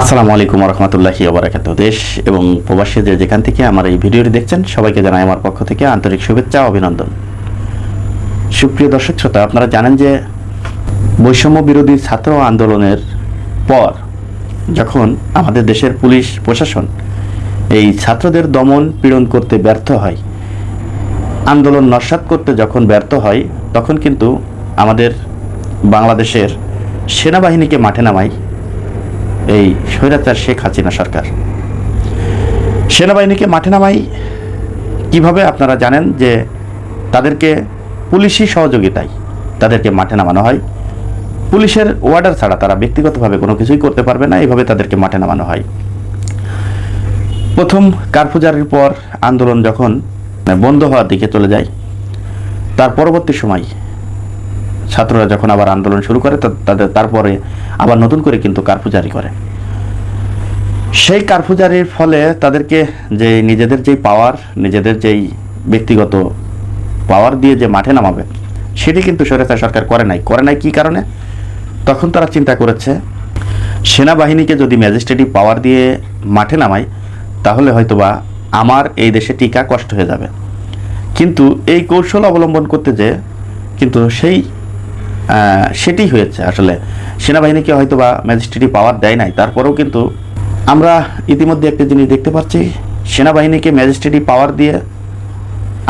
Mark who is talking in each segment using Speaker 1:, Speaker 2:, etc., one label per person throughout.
Speaker 1: আসসালামু আলাইকুম রহমতুল্লাহি ওবরাকাত দেশ এবং প্রবাসী যে যেখান থেকে আমার এই ভিডিওটি দেখছেন, সবাইকে জানাই আমার পক্ষ থেকে আন্তরিক শুভেচ্ছা অভিনন্দন। সুপ্রিয় দর্শক শ্রোতা, আপনারা জানেন যে বৈষম্য বিরোধী ছাত্র আন্দোলনের পর যখন আমাদের দেশের পুলিশ প্রশাসন এই ছাত্রদের দমন পীড়ন করতে ব্যর্থ হয়, আন্দোলন নস্যাৎ করতে যখন ব্যর্থ হয়, তখন কিন্তু আমাদের বাংলাদেশের সেনাবাহিনীকে মাঠে নামায় এই স্বৈরাচার শেখ হাসিনা সরকার। সেনাবাহিনীকে মাঠে নামাই, কীভাবে আপনারা জানেন যে তাদেরকে পুলিশি সহযোগিতায় তাদেরকে মাঠে নামানো হয়? পুলিশের ওয়ার্ডার ছাড়া তারা ব্যক্তিগতভাবে কোনো কিছুই করতে পারবে না এইভাবে তাদেরকে মাঠে নামানো হয়। প্রথম কারফুজারির পর আন্দোলন যখন বন্ধ হওয়ার দিকে চলে যায়, তার পরবর্তী সময় ছাত্ররা যখন আবার আন্দোলন শুরু করে তাদের তারপরে আবার নতুন করে কিন্তু কারফু জারি করে। সেই কারফু জারির ফলে তাদেরকে যে নিজেদের যেই পাওয়ার নিজেদের যেই ব্যক্তিগত পাওয়ার দিয়ে যে মাঠে নামাবে, সেটি কিন্তু সরকার সরকার করে নাই। করে নাই কি কারণে? তখন তারা চিন্তা করেছে, সেনাবাহিনীকে যদি ম্যাজিস্ট্রেটিভ পাওয়ার দিয়ে মাঠে নামায়, তাহলে হয়তোবা আমার এই দেশে টিকা কষ্ট হয়ে যাবে। কিন্তু এই কৌশল অবলম্বন করতে যে, কিন্তু সেই সেটি হয়েছে। আসলে সেনাবাহিনীকে হয়তো বা ম্যাজিস্ট্রেটি পাওয়ার দেয় নাই, তারপরেও কিন্তু আমরা ইতিমধ্যে একটা জিনিস দেখতে পাচ্ছি, সেনাবাহিনীকে ম্যাজিস্ট্রেটি পাওয়ার দিয়ে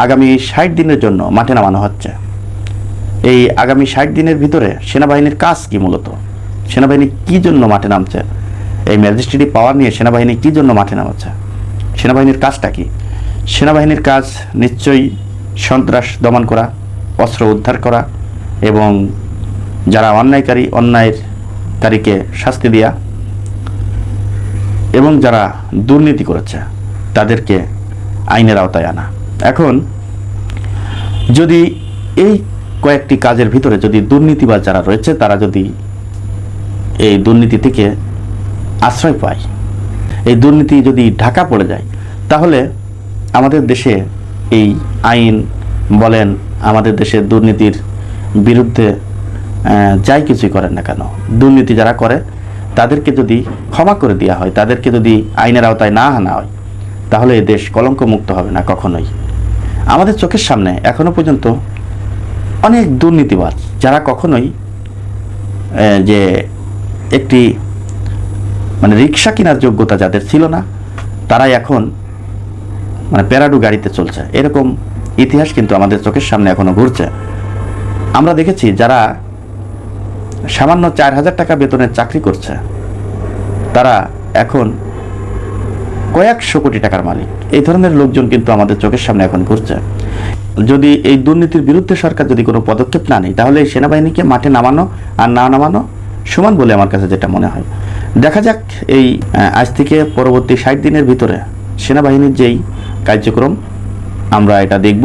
Speaker 1: আগামী ষাট দিনের জন্য মাঠে নামানো হচ্ছে। এই আগামী ষাট দিনের ভিতরে সেনাবাহিনীর কাজ কি মূলত? সেনাবাহিনী কি জন্য মাঠে নামছে? এই ম্যাজিস্ট্রেটি পাওয়ার নিয়ে সেনাবাহিনী কি জন্য মাঠে নামাচ্ছে? সেনাবাহিনীর কাজটা কি? সেনাবাহিনীর কাজ নিশ্চয়ই সন্ত্রাস দমন করা, অস্ত্র উদ্ধার করা এবং যারা অন্যায়কারী, অন্যায়ের অন্যায়কারীকে শাস্তি দেওয়া এবং যারা দুর্নীতি করেছে, তাদেরকে আইনের আওতায় আনা। এখন, যদি এই কয়েকটি কাজের ভিতরে যদি দুর্নীতিবাজ যারা রয়েছে, তারা যদি এই দুর্নীতি থেকে আশ্রয় পায়, এই দুর্নীতি যদি ঢাকা পড়ে যায়, তাহলে আমাদের দেশে এই আইন বলেন, আমাদের দেশে দুর্নীতির বিরুদ্ধে যাই কিছুই করেন না কেন, দুর্নীতি যারা করে, তাদেরকে যদি ক্ষমা করে দেওয়া হয়, তাদেরকে যদি আইনের আওতায় না আনা হয়, তাহলে এ দেশ কলঙ্ক মুক্ত হবে না কখনোই। আমাদের চোখের সামনে এখনও পর্যন্ত অনেক দুর্নীতিবাজ যারা কখনোই যে একটি মানে রিক্সা কেনার যোগ্যতা যাদের ছিল না, তারাই এখন মানে প্যারাডু গাড়িতে চলছে। এরকম ইতিহাস কিন্তু আমাদের চোখের সামনে এখনও ঘুরছে। আমরা দেখেছি যারা সামান্য চার হাজার টাকা বেতনের চাকরি করছে। তারা এখন কয়েকশো কোটি টাকার মালিক। এই ধরনের লোকজন কিন্তু আমাদের চোখের সামনে এখন ঘুরছে। যদি এই দুর্নীতির বিরুদ্ধে সরকার যদি কোনো পদক্ষেপ না নেয়, তাহলে এই সেনাবাহিনীকে মাঠে নামানো আর না নামানো সমান বলে আমার কাছে যেটা মনে হয়। দেখা যাক এই আজ থেকে পরবর্তী ষাট দিনের ভিতরে সেনাবাহিনীর যেই কার্যক্রম, আমরা এটা দেখব।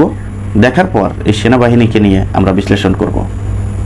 Speaker 1: দেখার পর এই সেনাবাহিনীকে নিয়ে আমরা বিশ্লেষণ করব।